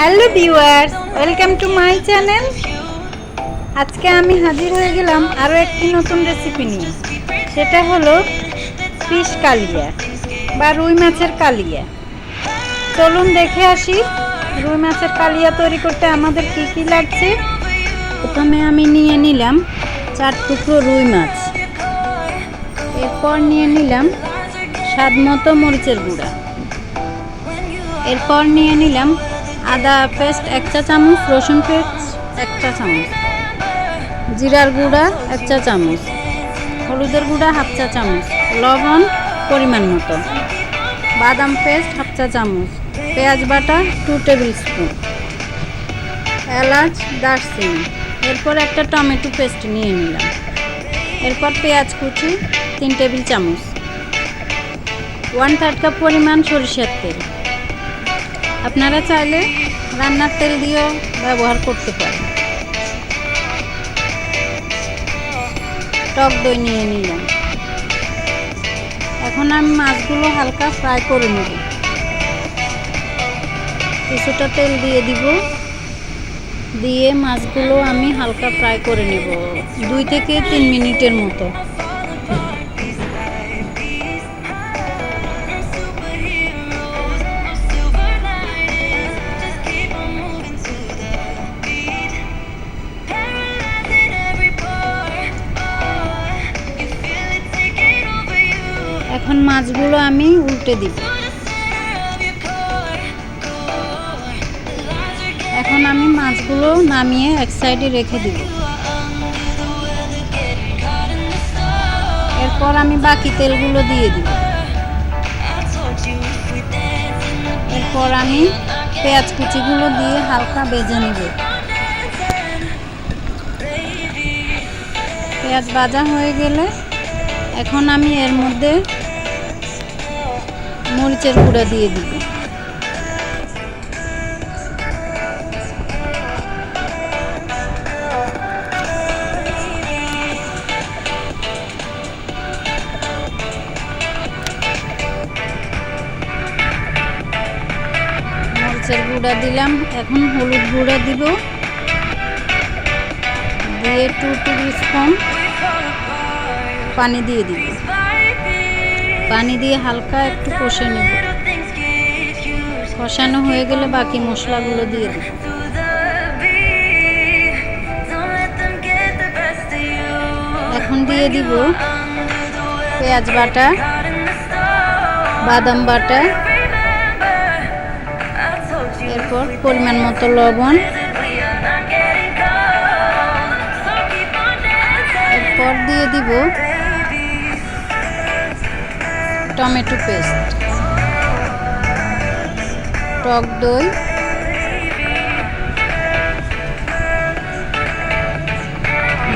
Hello viewers, welcome to my channel. আজকে আমি হাজির হয়ে গেলাম আরও একটি নতুন রেসিপি নিয়ে। সেটা হলো ফিশ কালিয়া বা রুই মাছের কালিয়া। চলুন দেখে আসি রুই মাছের কালিয়া তৈরি করতে আমাদের কি কি লাগছে। প্রথমে আমি নিয়ে নিলাম চার টুকরো রুই মাছ। এরপর নিয়ে নিলাম স্বাদ মতো মরিচের গুঁড়া। এরপর নিয়ে নিলাম আদা পেস্ট এক চা চামচ, রসুন পেস্ট এক চা চামচ, জিরার গুঁড়া এক চা চামচ, হলুদের গুঁড়া হাফ চা চামচ, লবণ পরিমাণ মতো, বাদাম পেস্ট হাফ চা চামচ, পেঁয়াজ বাটা টু টেবিল স্পুন এলাচ দারচিনি, এরপর একটা টমেটো পেস্ট নিয়ে নিলাম, এরপর পেঁয়াজ কুচি তিন টেবিল চামচ ওয়ান থার্ড কাপ পরিমাণ সরিষার তেল আপনারা চাইলে রান্নার তেল দিয়েও ব্যবহার করতে পারেন। টক দই নিয়ে নিলাম। এখন আমি মাছগুলো হালকা ফ্রাই করে নেব। কিছুটা তেল দিয়ে দিব। দিয়ে মাছগুলো আমি হালকা ফ্রাই করে নেব। দুই থেকে তিন মিনিটের মতো। মাছগুলো আমি উল্টে দিব। এখন আমি মাছগুলো নামিয়ে এক সাইডে রেখে দিব। এরপর আমি বাকি তেলগুলো দিয়ে দিব। এরপর আমি পেঁয়াজ কুচিগুলো দিয়ে হালকা বেজে নেব। পেঁয়াজ ভাজা হয়ে গেলে এখন আমি এর মধ্যে মরিচের গুঁড়া দিয়ে দিব। মরিচের গুঁড়া দিলাম, এখন হলুদ গুঁড়া দিব। দিয়ে টু টেবিল স্পুন পানি দিয়ে দিব। পানি দিয়ে হালকা একটু কষে নেব। কষানো হয়ে গেলে বাকি মশলাগুলো দিয়ে দেব। এখন দিয়ে দিব পেঁয়াজ বাটা, বাদাম বাটা, এরপর পরিমাণ মতো লবণ, এরপর দিয়ে দিব টমেটো পেস্ট। টক দই।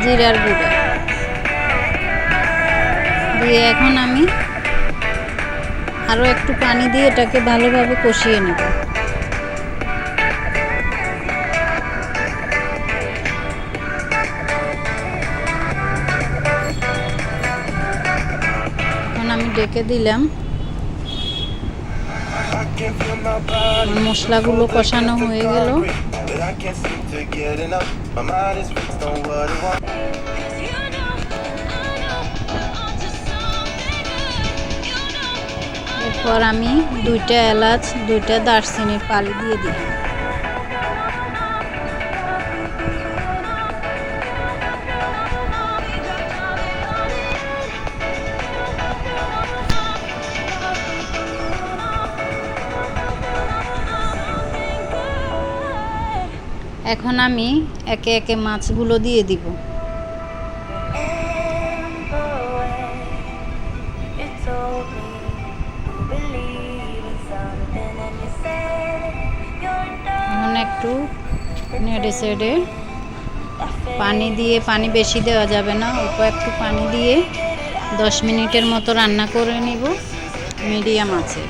জিরার গুঁড়া। দিয়ে এখন আমি আরও একটু পানি দিয়ে এটাকে ভালোভাবে কষিয়ে নেব। ডেকে দিলাম। মশলাগুলো কষানো হয়ে গেল। এরপর আমি দুইটা এলাচ, দুইটা দারচিনির পালি দিয়ে দিলাম। এখন আমি একে একে মাছগুলো দিয়ে দিব। এখন একটু নেড়ে সেড়ে পানি দিয়ে, পানি বেশি দেওয়া যাবে না, অল্প একটু পানি দিয়ে দশ মিনিটের মতো রান্না করে নিব, মিডিয়াম আছে।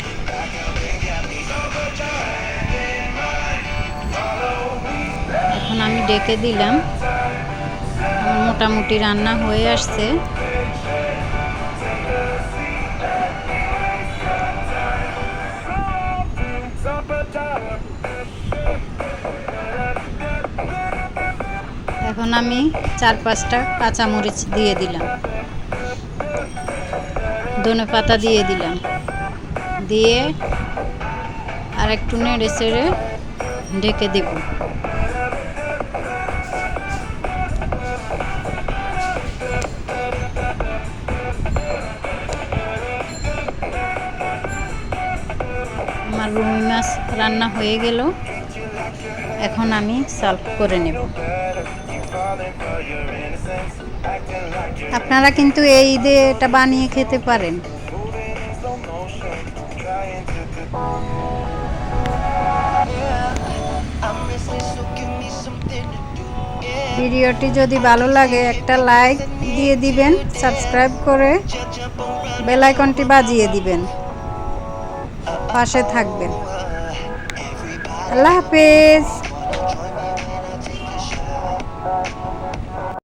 ডেকে দিলাম। মোটামুটি রান্না হয়ে আসছে। এখন আমি চার পাঁচটা কাঁচামরিচ দিয়ে দিলাম। ধনে পাতা দিয়ে দিলাম। দিয়ে আর একটু নেড়ে ছেড়ে ঢেকে দেবো। রান্না হয়ে গেল। এখন আমি সার্ভ করে নেব। আপনারা কিন্তু এই ঈদে এটা বানিয়ে খেতে পারেন। ভিডিওটি যদি ভালো লাগে, একটা লাইক দিয়ে দিবেন, সাবস্ক্রাইব করে বেলাইকনটি বাজিয়ে দিবেন। পাশে থাকবেন। আল্লাহ হাফেজ।